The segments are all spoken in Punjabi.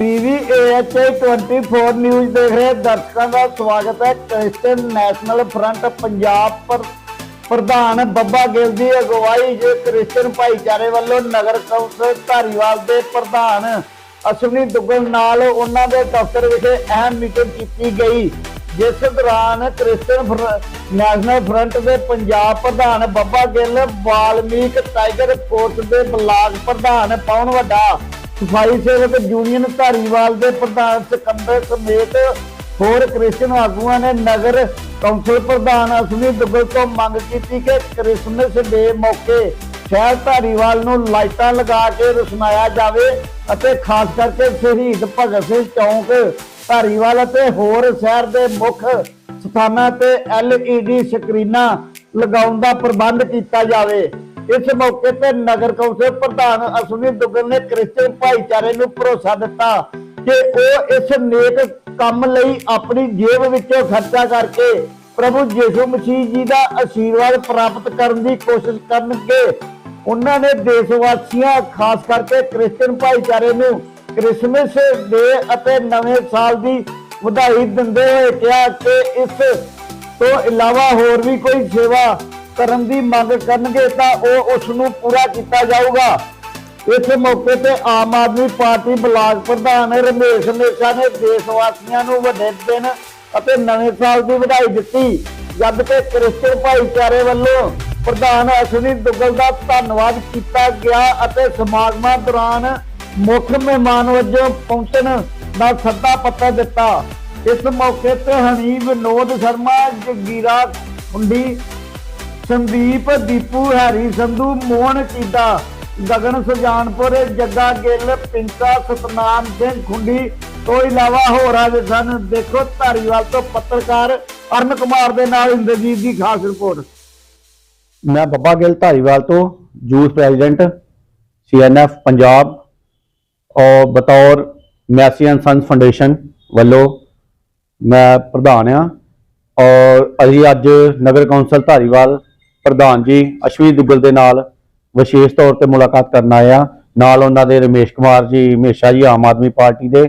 ਐਚਆਈ 24 ਨਿਊਜ਼ ਦੇਖ ਰਹੇ ਦਰਸ਼ਕਾਂ ਦਾ ਸਵਾਗਤ ਹੈ। ਕ੍ਰਿਸਚਨ ਨੈਸ਼ਨਲ ਫਰੰਟ ਪੰਜਾਬ ਪ੍ਰਧਾਨ ਬੱਬਾ ਗਿੱਲ ਦੀ ਅਗਵਾਈ, ਜੇ ਕ੍ਰਿਸਚਨ ਭਾਈਚਾਰੇ ਵੱਲੋਂ ਨਗਰ ਕੌਂਸਲ ਧਾਰੀਵਾਲ ਦੇ ਪ੍ਰਧਾਨ ਅਸ਼ਵਨੀ ਦੁੱਗਲ ਨਾਲ ਉਹਨਾਂ ਦੇ ਦਫ਼ਤਰ ਵਿਖੇ ਅਹਿਮ ਮੀਟਿੰਗ ਕੀਤੀ ਗਈ। ਜਿਸ ਦੌਰਾਨ ਕ੍ਰਿਸਚਨ ਫਰ- ਨੈਸ਼ਨਲ ਫਰੰਟ ਦੇ ਪੰਜਾਬ ਪ੍ਰਧਾਨ ਬੱਬਾ ਗਿੱਲ, ਵਾਲਮੀਕ ਟਾਈਗਰ ਫੋਰਸ ਦੇ ਬਲਾਕ ਪ੍ਰਧਾਨ ਪਵਨ ਵੱਡਾ ਸਫ਼ਾਈ ਸੇਵਕ ਯੂਨੀਅਨ ਧਾਰੀਵਾਲ ਦੇ ਪ੍ਰਧਾਨ ਸਿਕੰਦਰ ਸਮੇਤ ਹੋਰ ਕ੍ਰਿਸਚਨ ਆਗੂਆਂ ਨੇ ਨਗਰ ਕੌਂਸਲ ਪ੍ਰਧਾਨ ਅਸਮੀ ਦੁੱਗਲ ਤੋਂ ਮੰਗ ਕੀਤੀ ਕਿ ਕ੍ਰਿਸਮਸ ਦੇ ਮੌਕੇ ਸ਼ਹਿਰ ਧਾਰੀਵਾਲ ਨੂੰ ਲਾਈਟਾਂ ਲਗਾ ਕੇ ਰੁਸ਼ਨਾਇਆ ਜਾਵੇ ਅਤੇ ਖਾਸ ਕਰਕੇ ਸ਼ਹੀਦ ਭਗਤ ਸਿੰਘ ਚੌਂਕ, ਧਾਰੀਵਾਲ ਅਤੇ ਹੋਰ ਸ਼ਹਿਰ ਦੇ ਮੁੱਖ ਸਥਾਨਾਂ ਤੇ LED ਸਕਰੀਨਾਂ ਲਗਾਉਣ ਦਾ ਪ੍ਰਬੰਧ ਕੀਤਾ ਜਾਵੇ। ਇਸ ਮੌਕੇ ਤੇ ਨਗਰ ਕੌਂਸਲ ਪ੍ਰਧਾਨ ਅਸ਼ਵਨੀ ਦੁੱਗਲ ਨੇ ਕ੍ਰਿਸਚੀਅਨ ਭਾਈਚਾਰੇ ਨੂੰ ਭਰੋਸਾ ਦਿੱਤਾ ਕਿ ਉਹ ਇਸ ਨੇਕ ਕੰਮ ਲਈ ਆਪਣੀ ਜੇਬ ਵਿੱਚੋਂ ਖਰਚਾ ਕਰਕੇ ਪ੍ਰਭੂ ਯਿਸੂ ਮਸੀਹ ਜੀ ਦਾ ਆਸ਼ੀਰਵਾਦ ਪ੍ਰਾਪਤ ਕਰਨ ਦੀ ਕੋਸ਼ਿਸ਼ ਕਰਨਗੇ। ਉਹਨਾਂ ਨੇ ਦੇਸ਼ ਵਾਸੀਆਂ ਖਾਸ ਕਰਕੇ ਕ੍ਰਿਸਚੀਅਨ ਭਾਈਚਾਰੇ ਨੂੰ ਕ੍ਰਿਸਮਸ ਦੇ ਅਤੇ ਨਵੇਂ ਸਾਲ ਦੀ ਵਧਾਈ ਦਿੰਦੇ ਹੋਏ ਕਿਹਾ ਕਿ ਇਸ ਤੋਂ ਇਲਾਵਾ ਹੋਰ ਵੀ ਕੋਈ ਸੇਵਾ ਕਰਨ ਦੀ ਮੰਗ ਕਰਨਗੇ ਤਾਂ ਉਹ ਉਸ ਨੂੰ ਪੂਰਾ ਕੀਤਾ ਜਾਊਗਾ। ਇਸ ਮੌਕੇ ਤੇ ਆਮ ਆਦਮੀ ਪਾਰਟੀ ਬਲਾਕ ਪ੍ਰਧਾਨ ਰਮੇਸ਼ ਮੇਸ਼ਾ ਨੇ ਦੇਸ਼ ਵਾਸੀਆਂ ਨੂੰ ਵੱਡੇ ਦਿਨ ਅਤੇ ਨਵੇਂ ਸਾਲ ਦੀ ਵਧਾਈ ਦਿੱਤੀ। ਜਦ ਕਿ ਕ੍ਰਿਸਚੀਅਨ ਭਾਈਚਾਰੇ ਵੱਲੋਂ ਪ੍ਰਧਾਨ ਅਸ਼ਵਨੀ ਦੁੱਗਲ ਦਾ ਧੰਨਵਾਦ ਕੀਤਾ ਗਿਆ ਅਤੇ ਸਮਾਗਮਾਂ ਦੌਰਾਨ ਮੁੱਖ ਮਹਿਮਾਨ ਵਜੋਂ ਪਹੁੰਚਣ ਦਾ ਸੱਦਾ ਪੱਤਰ ਦਿੱਤਾ। ਇਸ ਮੌਕੇ ਤੇ ਹਨੀ ਵਿਨੋਦ ਸ਼ਰਮਾ, ਜਗੀਰਾ ਹੁੰਡੀ ਸੰਦੀਪ ਦੀਪੂ ਹੈਰੀ ਸੰਧੂ, ਮੋਹਨ ਚੀਦਾ ਗਗਨ ਸੁਜਾਨਪੁਰ, ਜੱਗਾ ਗਿੱਲ, ਪਿੰਕਾ ਸਤਨਾਮ ਸਿੰਘ ਖੁੰਡੀ, ਤੋਂ ਇਲਾਵਾ ਹੋਰ ਆਏ ਸਨ, ਦੇਖੋ ਧਾਰੀਵਾਲ ਤੋਂ ਪੱਤਰਕਾਰ ਅਰਨ ਕੁਮਾਰ ਦੇ ਨਾਲ ਇੰਦਰਜੀਤ ਦੀ ਖਾਸ ਰਿਪੋਰਟ। ਮੈਂ ਬੱਬਾ ਗਿੱਲ, ਧਾਰੀਵਾਲ ਤੋਂ ਯੂਥ ਪ੍ਰੈਜ਼ੀਡੈਂਟ ਸੀਐਨਐਫ ਪੰਜਾਬ, ਔਰ ਬਤੌਰ ਮੈਸੀਅਨ ਸੰਸ ਫਾਊਂਡੇਸ਼ਨ ਵੱਲੋਂ ਮੈਂ ਪ੍ਰਧਾਨ ਆ ਔਰ ਅਸੀਂ ਅੱਜ ਨਗਰ ਕੌਂਸਲ ਧਾਰੀਵਾਲ ਪ੍ਰਧਾਨ ਜੀ, ਅਸ਼ਵਨੀ ਦੁੱਗਲ ਦੇ ਨਾਲ ਵਿਸ਼ੇਸ਼ ਤੌਰ ਤੇ ਮੁਲਾਕਾਤ ਕਰਨ ਆਏ ਆ ਨਾਲ ਉਹਨਾਂ ਦੇ ਰਮੇਸ਼ ਕੁਮਾਰ ਜੀ, ਹਮੇਸ਼ਾ ਜੀ, ਆਮ ਆਦਮੀ ਪਾਰਟੀ ਦੇ,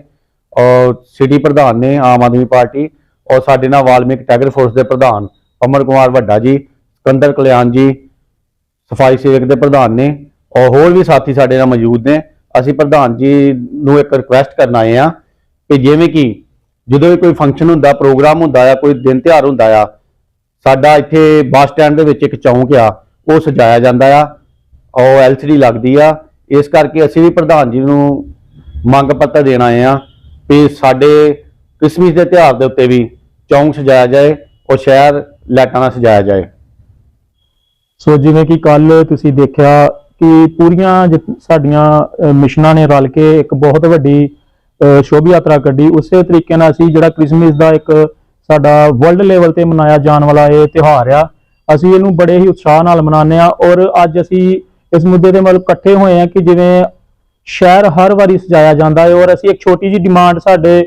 ਔਰ ਸਿਟੀ ਪ੍ਰਧਾਨ ਨੇ ਆਮ ਆਦਮੀ ਪਾਰਟੀ, ਔਰ ਸਾਡੇ ਨਾਲ ਵਾਲਮੀਕ ਟਾਈਗਰ ਫੋਰਸ ਦੇ ਪ੍ਰਧਾਨ ਅਮਰ ਕੁਮਾਰ ਵੱਡਾ ਜੀ, ਸਿਕੰਦਰ ਕਲਿਆਣ ਜੀ, ਸਫ਼ਾਈ ਸੇਵਕ ਦੇ ਪ੍ਰਧਾਨ ਨੇ, ਔਰ ਹੋਰ ਵੀ ਸਾਥੀ ਸਾਡੇ ਨਾਲ ਮੌਜੂਦ ਨੇ। ਅਸੀਂ ਪ੍ਰਧਾਨ ਜੀ ਨੂੰ ਇੱਕ ਰਿਕੁਐਸਟ ਕਰਨ ਆਏ ਆ ਕਿ ਜਿਵੇਂ ਕਿ ਜਦੋਂ ਵੀ ਕੋਈ ਫੰਕਸ਼ਨ ਹੁੰਦਾ ਪ੍ਰੋਗਰਾਮ ਹੁੰਦਾ ਆ ਕੋਈ ਦਿਨ ਤਿਉਹਾਰ ਹੁੰਦਾ ਆ ਸਾਡਾ ਇੱਥੇ ਬੱਸ ਸਟੈਂਡ ਦੇ ਵਿੱਚ ਇੱਕ ਚੌਂਕ ਆ, ਉਹ ਸਜਾਇਆ ਜਾਂਦਾ ਆ, ਉਹ ਐਲਸੀਡੀ ਲੱਗਦੀ ਆ। ਇਸ ਕਰਕੇ ਅਸੀਂ ਵੀ ਪ੍ਰਧਾਨ ਜੀ ਨੂੰ ਮੰਗ ਪੱਤਰ ਦੇਣ ਆਏ ਆ ਕਿ ਸਾਡੇ ਕ੍ਰਿਸਮਸ ਦੇ ਤਿਉਹਾਰ ਦੇ ਉੱਤੇ ਵੀ ਚੌਂਕ ਸਜਾਇਆ ਜਾਏ ਔਰ ਸ਼ਹਿਰ ਲਾਈਟਾਂ ਨਾਲ ਸਜਾਇਆ ਜਾਏ। ਸੋ ਜਿਵੇਂ ਕਿ ਕੱਲ ਤੁਸੀਂ ਦੇਖਿਆ ਕਿ ਪੂਰੀਆਂ ਜਿ- ਸਾਡੀਆਂ ਮਿਸ਼ਨਾਂ ਨੇ ਰਲ ਕੇ ਇੱਕ ਬਹੁਤ ਵੱਡੀ ਸ਼ੋਭ ਯਾਤਰਾ ਕੱਢੀ। ਉਸੇ ਤਰੀਕੇ ਨਾਲ ਅਸੀਂ ਜਿਹੜਾ ਕ੍ਰਿਸਮਸ ਦਾ ਇੱਕ ਸਾਡਾ ਵਰਲਡ ਲੈਵਲ ਤੇ ਮਨਾਇਆ ਜਾਣ ਵਾਲਾ ਇਹ ਤਿਉਹਾਰ ਆ। ਅਸੀਂ ਇਹਨੂੰ ਬੜੇ ਹੀ ਉਤਸ਼ਾਹ ਨਾਲ ਮਨਾਉਂਦੇ ਆ ਔਰ ਅੱਜ ਅਸੀਂ ਇਸ ਮੁੱਦੇ ਦੇ ਮਤਲਬ ਇਕੱਠੇ ਹੋਏ ਆ ਕਿ ਜਿਵੇਂ ਸ਼ਹਿਰ ਹਰ ਵਾਰੀ ਸਜਾਇਆ ਜਾਂਦਾ ਹੈ ਔਰ ਅਸੀਂ ਇੱਕ ਛੋਟੀ ਜੀ ਡਿਮਾਂਡ ਸਾਡੇ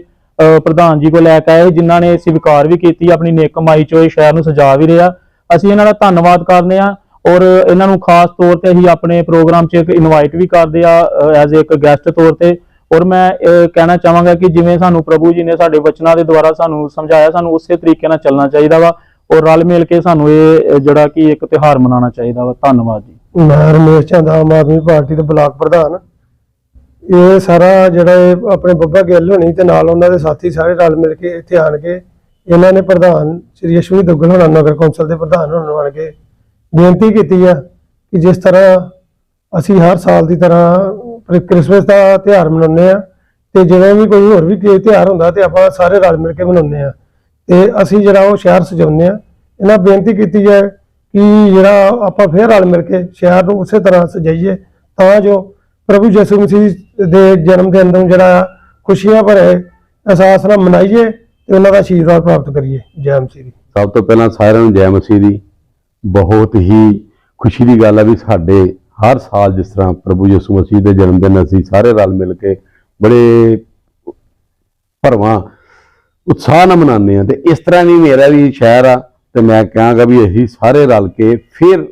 ਪ੍ਰਧਾਨ ਜੀ ਕੋਲ ਲੈ ਕੇ ਆਏ ਜਿਨ੍ਹਾਂ ਨੇ ਸਵੀਕਾਰ ਵੀ ਕੀਤੀ, ਆਪਣੀ ਨੇਕ ਕਮਾਈ ਚੋਂ ਇਹ ਸ਼ਹਿਰ ਨੂੰ ਸਜਾ ਵੀ ਰਿਹਾ। ਅਸੀਂ ਇਹਨਾਂ ਦਾ ਧੰਨਵਾਦ ਕਰਦੇ ਆ ਔਰ ਇਹਨਾਂ ਨੂੰ ਖਾਸ ਤੌਰ ਤੇ ਅਸੀਂ ਆਪਣੇ ਪ੍ਰੋਗਰਾਮ 'ਚ ਇੱਕ ਇਨਵਾਈਟ ਵੀ ਕਰਦੇ ਆ ਐਜ਼ ਇੱਕ ਗੈਸਟ ਤੌਰ ਤੇ। ਔਰ ਮੈਂ ਕਹਿਣਾ ਚਾਹਾਂਗਾ ਕਿ ਜਿਵੇਂ ਸਾਨੂੰ ਪ੍ਰਭੂ ਜੀ ਨੇ ਸਾਡੇ ਵਚਨਾਂ ਦੇ ਦੁਆਰਾ ਸਾਨੂੰ ਸਮਝਾਇਆ, ਸਾਨੂੰ ਉਸੇ ਤਰੀਕੇ ਨਾਲ ਚੱਲਣਾ ਚਾਹੀਦਾ ਵਾ ਔਰ ਰਲ ਮਿਲ ਕੇ ਸਾਨੂੰ ਇਹ ਜਿਹੜਾ ਕਿ ਇੱਕ ਤਿਉਹਾਰ ਮਨਾਉਣਾ ਚਾਹੀਦਾ ਵਾ। ਧੰਨਵਾਦ ਜੀ। ਮੈਂ ਰਮੇਸ਼ ਚੰਦ ਆਮ ਆਦਮੀ ਪਾਰਟੀ ਦੇ ਬਲਾਕ ਪ੍ਰਧਾਨ, ਇਹ ਸਾਰਾ ਜਿਹੜਾ ਆਪਣੇ ਬੱਬਾ ਗਿੱਲ ਹੋਣੀ ਤੇ ਨਾਲ ਉਹਨਾਂ ਦੇ ਸਾਥੀ ਸਾਰੇ ਰਲ ਮਿਲ ਕੇ ਇੱਥੇ ਆਣ ਕੇ ਇਹਨਾਂ ਨੇ ਪ੍ਰਧਾਨ ਸ਼੍ਰੀ ਅਸ਼ਵਨੀ ਦੁੱਗਲ ਹੋਣਾ, ਨਗਰ ਕੌਂਸਲ ਦੇ ਪ੍ਰਧਾਨ ਹੋਣ ਆਣ ਕੇ ਬੇਨਤੀ ਕੀਤੀ ਆ ਕਿ ਜਿਸ ਤਰ੍ਹਾਂ ਅਸੀਂ ਹਰ ਸਾਲ ਦੀ ਤਰ੍ਹਾਂ ਕ੍ਰਿਸਮਸ ਦਾ ਤਿਉਹਾਰ ਮਨਾਉਂਦੇ ਆ ਤੇ ਜਦੋਂ ਵੀ ਕੋਈ ਹੋਰ ਵੀ ਤਿਉਹਾਰ ਹੁੰਦਾ ਤੇ ਆਪਾਂ ਸਾਰੇ ਰਲ ਮਿਲ ਕੇ ਮਨਾਉਂਦੇ ਆ ਤੇ ਅਸੀਂ ਜਿਹੜਾ ਉਹ ਸ਼ਹਿਰ ਸਜਾਉਂਦੇ ਆ ਇਹਨਾਂ ਬੇਨਤੀ ਕੀਤੀ ਜਾਏ ਕਿ ਜਿਹੜਾ ਆਪਾਂ ਫੇਰ ਰਲ ਮਿਲ ਕੇ ਸ਼ਹਿਰ ਨੂੰ ਉਸੇ ਤਰ੍ਹਾਂ ਸਜਾਈਏ ਤਾਂ ਜੋ ਪ੍ਰਭੂ ਯਿਸੂ ਮਸੀਹ ਦੇ ਜਨਮ ਦਿਨ ਨੂੰ ਜਿਹੜਾ ਖੁਸ਼ੀਆਂ ਭਰੇ ਅਹਿਸਾਸ ਨਾਲ ਮਨਾਈਏ ਤੇ ਉਹਨਾਂ ਦਾ ਆਸ਼ੀਰਵਾਦ ਪ੍ਰਾਪਤ ਕਰੀਏ। ਜੈ ਮਸੀਹ ਦੀ। ਸਭ ਤੋਂ ਪਹਿਲਾਂ ਸਾਰਿਆਂ ਨੂੰ ਜੈ ਮਸੀਹ ਦੀ। ਬਹੁਤ ਹੀ ਖੁਸ਼ੀ ਦੀ ਗੱਲ ਆ ਵੀ ਸਾਡੇ ਹਰ ਸਾਲ ਜਿਸ ਤਰ੍ਹਾਂ ਪ੍ਰਭੂ ਯਿਸੂ ਮਸੀਹ ਦੇ ਜਨਮ ਦਿਨ ਅਸੀਂ ਸਾਰੇ ਰਲ ਮਿਲ ਕੇ ਬੜੇ ਭਰਵਾਂ, ਉਤਸ਼ਾਹ ਨਾਲ ਮਨਾਉਂਦੇ ਆ ਤੇ ਇਸ ਤਰ੍ਹਾਂ ਵੀ ਮੇਰਾ ਵੀ ਸ਼ਹਿਰ ਆ ਤੇ ਮੈਂ ਕਹਾਂਗਾ ਵੀ ਅਸੀਂ ਸਾਰੇ ਰਲ ਕੇ ਫਿਰ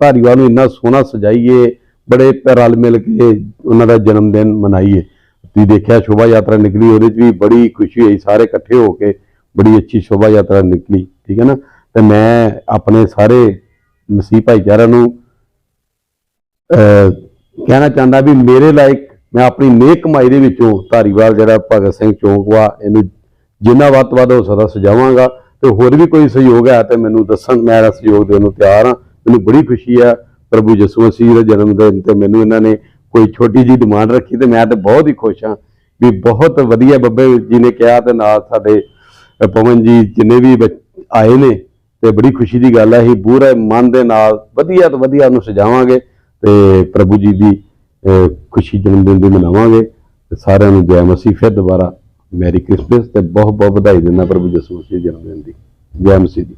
ਧਾਰੀਵਾਲ ਨੂੰ ਇੰਨਾ ਸੋਹਣਾ ਸਜਾਈਏ, ਬੜੇ ਰਲ ਮਿਲ ਕੇ ਉਹਨਾਂ ਦਾ ਜਨਮ ਦਿਨ ਮਨਾਈਏ। ਤੁਸੀਂ ਦੇਖਿਆ ਸ਼ੋਭਾ ਯਾਤਰਾ ਨਿਕਲੀ, ਉਹਦੇ 'ਚ ਵੀ ਬੜੀ ਖੁਸ਼ੀ ਹੋਈ, ਸਾਰੇ ਇਕੱਠੇ ਹੋ ਕੇ ਬੜੀ ਅੱਛੀ ਸ਼ੋਭਾ ਯਾਤਰਾ ਨਿਕਲੀ, ਠੀਕ ਹੈ ਨਾ? ਤੇ ਮੈਂ ਆਪਣੇ ਸਾਰੇ ਮਸੀਹ ਭਾਈਚਾਰਿਆਂ ਨੂੰ ਕਹਿਣਾ ਚਾਹੁੰਦਾ ਵੀ ਮੇਰੇ ਲਾਇਕ ਮੈਂ ਆਪਣੀ ਨੇਕ ਕਮਾਈ ਦੇ ਵਿੱਚੋਂ ਧਾਰੀਵਾਲ ਜਿਹੜਾ ਭਗਤ ਸਿੰਘ ਚੌਂਕ ਵਾ, ਇਹਨੂੰ ਜਿੰਨਾ ਵੱਧ ਤੋਂ ਵੱਧ ਹੋ ਸਕਦਾ ਸਜਾਵਾਂਗਾ ਤੇ ਹੋਰ ਵੀ ਕੋਈ ਸਹਿਯੋਗ ਹੈ ਤੇ ਮੈਨੂੰ ਦੱਸਣ, ਮੈਂ ਇਹਦਾ ਸਹਿਯੋਗ ਦੇਣ ਨੂੰ ਤਿਆਰ ਹਾਂ। ਮੈਨੂੰ ਬੜੀ ਖੁਸ਼ੀ ਆ ਪ੍ਰਭੂ ਯਿਸੂ ਮਸੀਹ ਦੇ ਜਨਮ ਦਿਨ ਤੇ ਮੈਨੂੰ ਇਹਨਾਂ ਨੇ ਕੋਈ ਛੋਟੀ ਜੀ ਡਿਮਾਂਡ ਰੱਖੀ ਤੇ ਮੈਂ ਤਾਂ ਬਹੁਤ ਹੀ ਖੁਸ਼ ਹਾਂ ਵੀ ਬਹੁਤ ਵਧੀਆ ਬੱਬੇ ਜੀ ਨੇ ਕਿਹਾ ਤੇ ਨਾਲ ਸਾਡੇ ਪਵਨ ਜੀ ਜਿੰਨੇ ਵੀ ਬੱਚ- ਆਏ ਨੇ ਤੇ ਬੜੀ ਖੁਸ਼ੀ ਦੀ ਗੱਲ ਹੈ, ਅਸੀਂ ਪੂਰੇ ਮਨ ਦੇ ਨਾਲ ਵਧੀਆ ਤੋਂ ਵਧੀਆ ਉਹਨੂੰ ਸਜਾਵਾਂਗੇ। ਤੇ ਪ੍ਰਭੂ ਜੀ ਦੀ ਖੁਸ਼ੀ ਜਨਮ ਦਿਨ ਦੀ ਮਨਾਵਾਂਗੇ। ਤੇ ਸਾਰਿਆਂ ਨੂੰ ਜੈ ਮਸੀਹ, ਫਿਰ ਦੁਬਾਰਾ ਮੈਰੀ ਕ੍ਰਿਸਮਸ ਤੇ ਬਹੁਤ ਬਹੁਤ ਵਧਾਈ ਦਿੰਦਾ ਪ੍ਰਭੂ ਯਿਸੂ ਮਸੀਹ ਜਨਮ ਦਿਨ ਦੀ। ਜੈ ਮਸੀਹ ਦੀ।